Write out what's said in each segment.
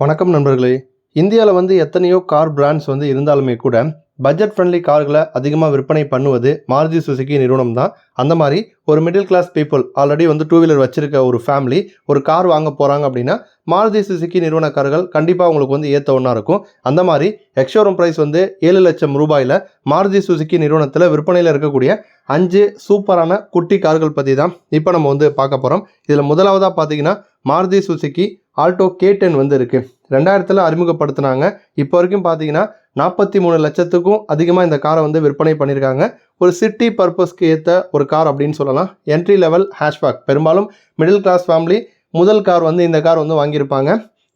வணக்கம் நண்பர்களே. இந்தியாவில் வந்து எத்தனையோ கார் பிராண்ட்ஸ் வந்து இருந்தாலுமே கூட பட்ஜெட் ஃப்ரெண்ட்லி கார்களை அதிகமாக விற்பனை பண்ணுவது மாருதி சுசுகி நிறுவனம் தான். அந்த மாதிரி ஒரு மிடில் கிளாஸ் பீப்புள் ஆல்ரெடி வந்து டூ வீலர் வச்சிருக்க ஒரு ஃபேமிலி ஒரு கார் வாங்க போகிறாங்க அப்படின்னா மாருதி சுசுகி நிறுவன கார்கள் கண்டிப்பாக உங்களுக்கு வந்து ஏற்ற ஒன்றா இருக்கும். அந்த மாதிரி எக்ஷோரூம் ப்ரைஸ் வந்து ஏழு லட்சம் ரூபாயில் மாருதி சுசுக்கி நிறுவனத்தில் விற்பனையில் இருக்கக்கூடிய அஞ்சு சூப்பரான குட்டி கார்கள் பற்றி தான் இப்போ நம்ம வந்து பார்க்க போகிறோம் இதில் முதலாவதாக பார்த்தீங்கன்னா Maruti Suzuki Alto K ten வந்து இருக்குது ரெண்டாயிரத்தில் அறிமுகப்படுத்தினாங்க. இப்போ வரைக்கும் பார்த்தீங்கன்னா நாற்பத்தி மூணு லட்சத்துக்கும் அதிகமாக இந்த காரை வந்து விற்பனை பண்ணியிருக்காங்க ஒரு சிட்டி பர்பஸ்க்கு ஏற்ற ஒரு கார் அப்படின்னு சொல்லலாம். என்ட்ரி லெவல் ஹேஷ்பேக் பெரும்பாலும் மிடில் கிளாஸ் ஃபேமிலி முதல் கார் வந்து இந்த கார் வந்து வாங்கியிருப்பாங்க.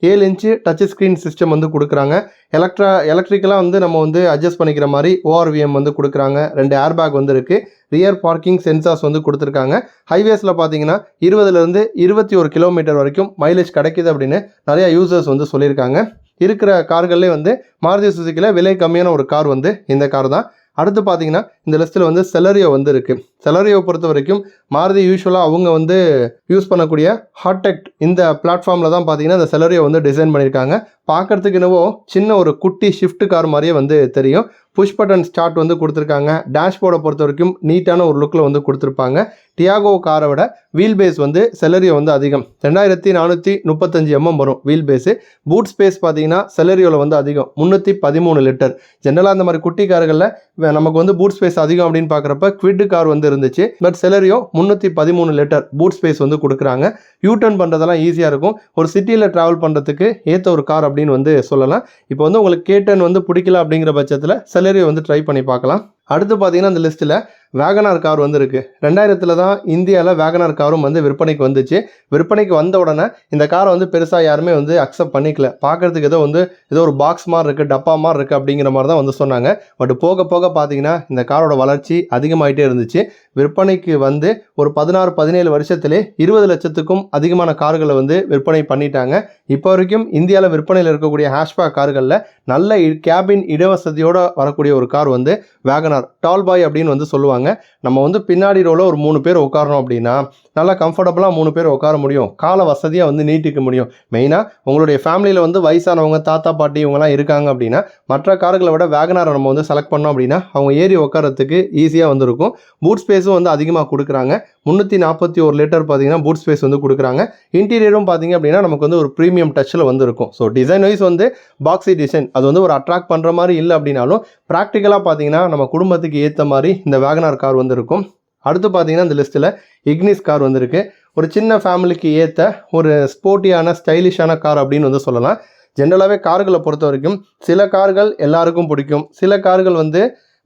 ஏழு இன்ச்சு டச் ஸ்க்ரீன் சிஸ்டம் வந்து கொடுக்குறாங்க. எலக்ட்ரா எலக்ட்ரிக்கலாக வந்து நம்ம வந்து அட்ஜஸ்ட் பண்ணிக்கிற மாதிரி ஓஆர்விஎம் வந்து கொடுக்குறாங்க. ரெண்டு ஏர்பேக் வந்து இருக்குது ரியர் பார்க்கிங் சென்சார்ஸ் வந்து கொடுத்துருக்காங்க. ஹைவேஸில் பார்த்தீங்கன்னா இருபதுலேருந்து இருபத்தி ஒரு கிலோமீட்டர் வரைக்கும் மைலேஜ் கிடைக்குது அப்படின்னு நிறையா யூசர்ஸ் வந்து சொல்லியிருக்காங்க. இருக்கிற கார்கள்லேயே வந்து மாருதி சுசுக்கியில் விலை கம்மியான ஒரு கார் வந்து இந்த கார் தான் அடுத்து பார்த்தீங்கன்னா இந்த லிஸ்ட்டில் வந்து செலரியோ வந்து இருக்குது செலரியோ பொறுத்த வரைக்கும் மாருதி யூஸ்வலாக அவங்க வந்து யூஸ் பண்ணக்கூடிய ஹாட்டெக்ட் இந்த பிளாட்ஃபார்மில் தான் பார்த்தீங்கன்னா இந்த செலரியோ வந்து டிசைன் பண்ணியிருக்காங்க பார்க்கறதுக்கு என்னவோ சின்ன ஒரு குட்டி ஷிஃப்ட் கார் மாதிரியே வந்து தெரியும். புஷ் பட்டன் ஸ்டார்ட் வந்து கொடுத்துருக்காங்க. டேஷ்போர்டை பொறுத்த வரைக்கும் நீட்டான ஒரு லுக்கில் வந்து கொடுத்துருப்பாங்க. டியாகோ காரை விட வீல் பேஸ் வந்து செலரியோ வந்து அதிகம். ரெண்டாயிரத்தி நானூற்றி முப்பத்தஞ்சு எம்எம் வரும் வீல் பேஸு பூட் ஸ்பேஸ் பார்த்தீங்கன்னா செலரியோவில் வந்து அதிகம். முந்நூற்றி பதிமூணு லிட்டர் ஜென்ரலாக அந்த மாதிரி குட்டி கார்களில் நமக்கு வந்து பூட் ஸ்பேஸ் அதிகம் அப்படின்னு பார்க்குறப்ப குவிட் கார் வந்து இருந்துச்சு. பட் செலரியோ முந்நூற்றி பதிமூணு லிட்டர் பூட் ஸ்பேஸ் வந்து கொடுக்குறாங்க. யூ பண்ணுறதெல்லாம் ஈஸியாக இருக்கும். ஒரு சிட்டியில் ட்ராவல் பண்ணுறதுக்கு ஏற்ற ஒரு கார் அப்படின்னு வந்து சொல்லலாம். இப்போ வந்து உங்களுக்கு கேட்டன் வந்து பிடிக்கல அப்படிங்கிற பட்சத்தில் செலரியோ வந்து ட்ரை பண்ணி பார்க்கலாம். அடுத்து பார்த்தீங்கன்னா அந்த லிஸ்ட்டில் வேகனார் கார் வந்து இருக்குது ரெண்டாயிரத்தில் தான் இந்தியாவில் வேகனார் காரும் வந்து விற்பனைக்கு வந்துச்சு. விற்பனைக்கு வந்த உடனே இந்த காரை வந்து பெருசாக யாருமே வந்து அக்செப்ட் பண்ணிக்கல. பார்க்கறதுக்கு ஏதோ வந்து ஏதோ ஒரு பாக்ஸ் மாதிரி இருக்குது டப்பா மாதிரி இருக்குது அப்படிங்கிற மாதிரி தான் வந்து சொன்னாங்க. பட் போக போக பார்த்தீங்கன்னா இந்த காரோட வளர்ச்சி அதிகமாகிட்டே இருந்துச்சு. விற்பனைக்கு வந்து ஒரு பதினாறு பதினேழு வருஷத்திலே இருபது லட்சத்துக்கும் அதிகமான கார்களை வந்து விற்பனை பண்ணிட்டாங்க. இப்போ வரைக்கும் இந்தியாவில் விற்பனையில் இருக்கக்கூடிய ஹேஷ்பேக் கார்களில் நல்ல கேபின் இடவசதியோடு வரக்கூடிய ஒரு கார் வந்து வேகனார் டால் பாய் அப்படின்னு வந்து சொல்லுவாங்க. நம்ம வந்து பின்னாடி ரோல ஒரு மூணு பேர் உட்காரணும் அப்படின்னா நல்லா கம்ஃபர்டபுளாக மூணு பேர் உட்கார முடியும். கால வசதியாக வந்து நீட்டிக்க முடியும். மெயினாக உங்களுடைய ஃபேமிலியில் வந்து வயசானவங்க தாத்தா பாட்டி இவங்கெல்லாம் இருக்காங்க அப்படின்னா மற்ற கார்களை விட வேகனாரை நம்ம வந்து செலக்ட் பண்ணோம் அப்படின்னா அவங்க ஏறி உட்காரத்துக்கு ஈஸியாக வந்துருக்கும். பூட் ஸ்பேஸும் வந்து அதிகமாக கொடுக்குறாங்க. முந்நூற்றி நாற்பத்தி ஒரு லிட்டர் பார்த்தீங்கன்னா பூட் ஸ்பேஸ் வந்து கொடுக்குறாங்க. இன்டீரியரும் பார்த்தீங்க அப்படின்னா நமக்கு வந்து ஒரு ப்ரீமியம் டச்சில் வந்து இருக்கும் ஸோ டிசைன் வைஸ் வந்து பாக்ஸி டிசைன் அது வந்து ஒரு அட்ராக்ட் பண்ணுற மாதிரி இல்லை அப்படின்னாலும் ப்ராக்டிக்கலாக பார்த்தீங்கன்னா நம்ம குடும்பத்துக்கு ஏற்ற மாதிரி இந்த வேகனார் கார் வந்து இருக்கும் அடுத்து பார்த்தீங்கன்னா இந்த லிஸ்ட்டில் இக்னிஸ் கார் வந்திருக்கு. ஒரு சின்ன ஃபேமிலிக்கு ஏற்ற ஒரு ஸ்போர்ட்டியான ஸ்டைலிஷான கார் அப்படின்னு வந்து சொல்லலாம். ஜென்ரலாகவே கார்களை பொறுத்த வரைக்கும் சில கார்கள் எல்லாருக்கும் பிடிக்கும். சில கார்கள் வந்து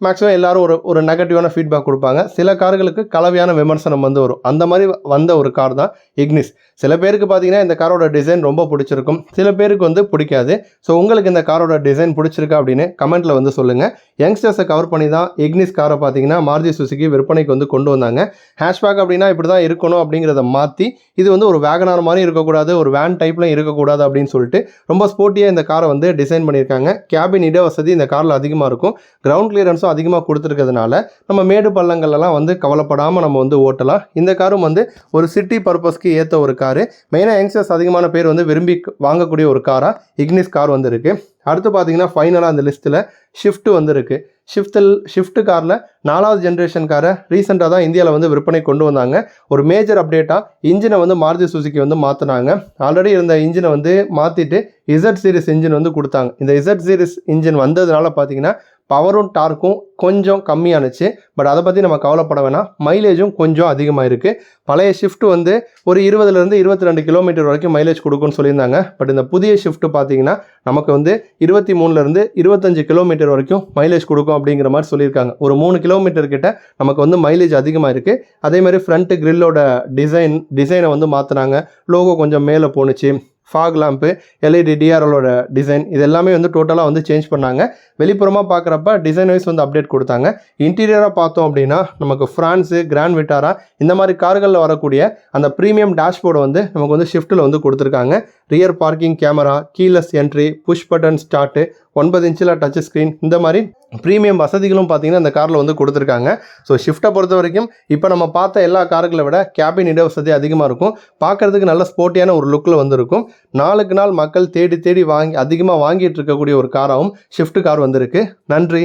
மேக்ஸிமம் எல்லாரும் ஒரு ஒரு நெகட்டிவான ஃபீட்பேக் கொடுப்பாங்க. சில கார்களுக்கு கலவையான விமர்சனம் வந்து வரும். அந்த மாதிரி வந்த ஒரு கார் தான் இக்னிஸ் சில பேருக்கு பார்த்தீங்கன்னா இந்த காரோட டிசைன் ரொம்ப பிடிச்சிருக்கும். சில பேருக்கு வந்து பிடிக்காது. ஸோ உங்களுக்கு இந்த காரோட டிசைன் பிடிச்சிருக்கா அப்படின்னு கமெண்ட்டில் வந்து சொல்லுங்கள் யங்ஸ்டர்ஸை கவர் பண்ணி தான் இக்னிஸ் காரை பார்த்தீங்கன்னா மாருதி சுசுகி விற்பனைக்கு வந்து கொண்டு வந்தாங்க. ஹேஷ்பேக் அப்படின்னா இப்படி தான் இருக்கணும் அப்படிங்கிறத மாற்றி இது வந்து ஒரு வேகனார் மாதிரி இருக்கக்கூடாது ஒரு வேன் டைப்லையும் இருக்கக்கூடாது அப்படின்னு சொல்லிட்டு ரொம்ப ஸ்போர்ட்டியாக இந்த காரை வந்து டிசைன் பண்ணியிருக்காங்க. கேபின் இட வசதி இந்த காரில் அதிகமாக இருக்கும். கிரவுண்ட் கிளியரன்ஸும் அதிகமாக கொடுத்துருக்கிறதுனால நம்ம மேடு பள்ளங்கள்லாம் வந்து கவலைப்படாமல் நம்ம வந்து ஓட்டலாம். இந்த காரும் வந்து ஒரு சிட்டி பர்பஸ்க்கு ஏற்ற ஒரு காரு. மெயினாக யங்ஸ்டர்ஸ் அதிகமான பேர் வந்து விரும்பி வாங்கக்கூடிய ஒரு காராக இக்னிஸ் கார் வந்து இருக்குது அடுத்து பார்த்தீங்கன்னா ஃபைனலாக அந்த லிஸ்ட்டில் ஷிஃப்ட் வந்து இருக்குது ஷிஃப்டில் ஷிஃப்ட் காரில் நாலாவது ஜென்ரேஷன் காரை ரீசெண்டாக தான் இந்தியாவில் வந்து விற்பனை கொண்டு வந்தாங்க. ஒரு மேஜர் அப்டேட்டாக இன்ஜினை வந்து மாருதி சுசுக்கி வந்து மாற்றினாங்க ஆல்ரெடி இருந்த இன்ஜினை வந்து மாற்றிட்டு இசட் சீரிஸ் இன்ஜின் வந்து கொடுத்தாங்க. இந்த இசட் சீரிஸ் இன்ஜின் வந்ததுனால பார்த்தீங்கன்னா பவரும் டார்க்கும் கொஞ்சம் கம்மியானுச்சு. பட் அதை பற்றி நம்ம கவலைப்பட வேணாம். மைலேஜும் கொஞ்சம் அதிகமாக இருக்குது பழைய ஷிஃப்ட் வந்து ஒரு இருபதுலேருந்து இருபத்தி ரெண்டு கிலோமீட்டர் வரைக்கும் மைலேஜ் கொடுக்கும்னு சொல்லியிருந்தாங்க. பட் இந்த புதிய ஷிஃப்ட் பார்த்தீங்கன்னா நமக்கு வந்து இருபத்தி மூணுலேருந்து இருபத்தஞ்சு கிலோமீட்டர் வரைக்கும் மைலேஜ் கொடுக்கும். அப்படிங்கிற மாதிரி சொல்லியிருக்காங்க. ஒரு மூணு கிலோமீட்டர் கிட்ட நமக்கு வந்து மைலேஜ் அதிகமாக இருக்குது அதே மாதிரி ஃப்ரண்ட் கிரில்லோட டிசைன் டிசைனை வந்து மாற்றினாங்க லோகோ கொஞ்சம் மேலே போணுச்சு. ஃபாக் லேம்ப்பு எல்இடி டிஆர்எலோட டிசைன் இது எல்லாமே வந்து டோட்டலாக வந்து சேஞ்ச் பண்ணாங்க. வெளிப்புறமாக பார்க்குறப்ப டிசைன் வைஸ் வந்து அப்டேட் கொடுத்தாங்க. இன்டீரியராக பார்த்தோம் அப்படின்னா நமக்கு ஃப்ரான்ஸு கிராண்ட் விட்டாரா இந்த மாதிரி கார்களில் வரக்கூடிய அந்த ப்ரீமியம் டேஷ்போர்டு வந்து நமக்கு வந்து ஷிஃப்ட்டில் வந்து கொடுத்துருக்காங்க. Rear parking camera keyless entry push button start ஒன்பது இன்ச்சில் டச் ஸ்க்ரீன் இந்த மாதிரி ப்ரீமியம் வசதிகளும் பார்த்தீங்கன்னா இந்த காரில் வந்து கொடுத்துருக்காங்க. ஸோ ஷிஃப்ட்டை பொறுத்த வரைக்கும் இப்போ நம்ம பார்த்த எல்லா கார்களை விட கேபின் இட வசதி அதிகமாக இருக்கும். பார்க்கறதுக்கு நல்ல ஸ்போர்ட்டியான ஒரு லுக்கில் வந்திருக்கும். நாளுக்கு நாள் மக்கள் தேடி தேடி வாங்கி அதிகமாக வாங்கிட்டு இருக்கக்கூடிய ஒரு காராகவும் ஷிஃப்ட் கார் வந்திருக்கு. நன்றி.